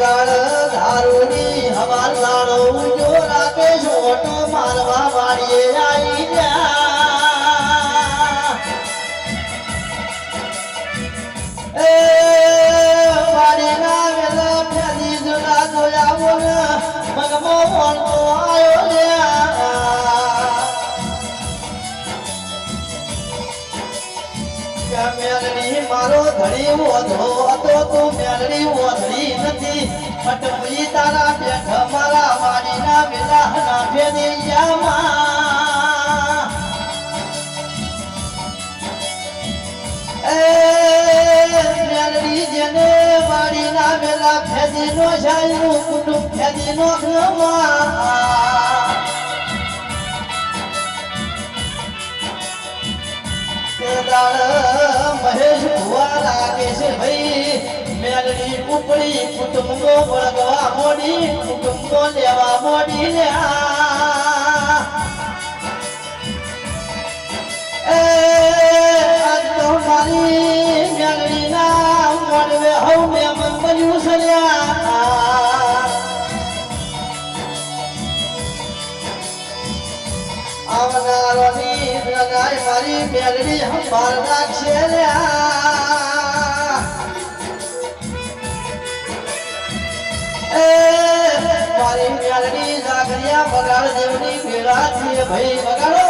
ગાળ દારૂની હવાલ લાડો જો રાતે છોટો મારવા વાળીએ આવી જા. એ વાડીના વેલા ફેરી જુના જોયા બોલ, મગમો વણતો આયો મારો ધણી ઓધો હતો તું મેલડી ઓધડી નથી. પટપી તારા બેઠ મારા વાડીના વેલા ના ફેરિયામાં જેને વાડીના વેલા ફેદીનો જાય કુટુંબ ફેદીનો ઘરમાં ઉપડી કુટુંબો વળગવા મોડી, કુટુંબો લેવા મોડી લે આજ તો મારી મેલડીના મોડવે હઉ મેં મન બન્યું છે લ્યા. આવનારોની લગાઈ મારી મેલડી સંભાળ નાખશે લ્યા. બગાડ દેવની પીડા છીએ ભાઈ બગાડો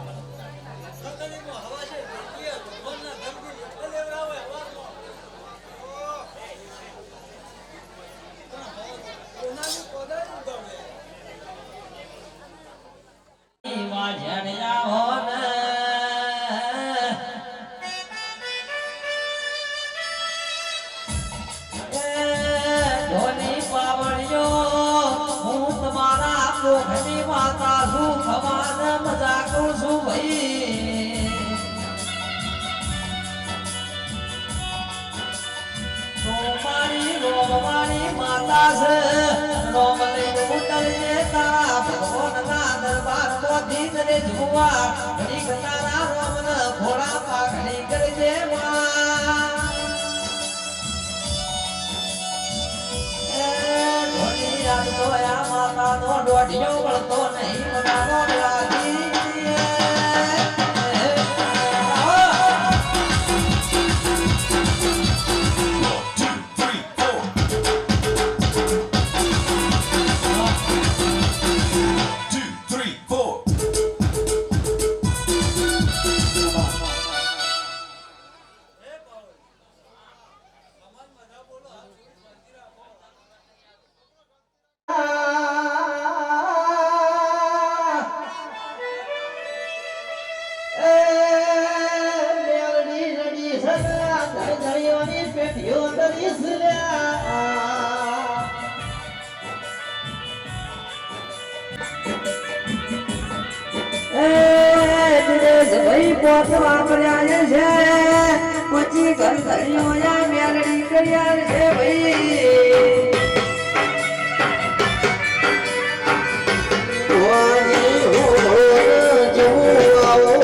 છું ખવાન મજા કરું છું. ભાઈ સોમારી રોમવાણી માતા છે. नीच ने झुआ घड़ी घटारा रोमन घोड़ा સગા ધર ધરિયોની પેટીઓ કરી સુલ્યા એ કર્યા છે ભાઈ Oh,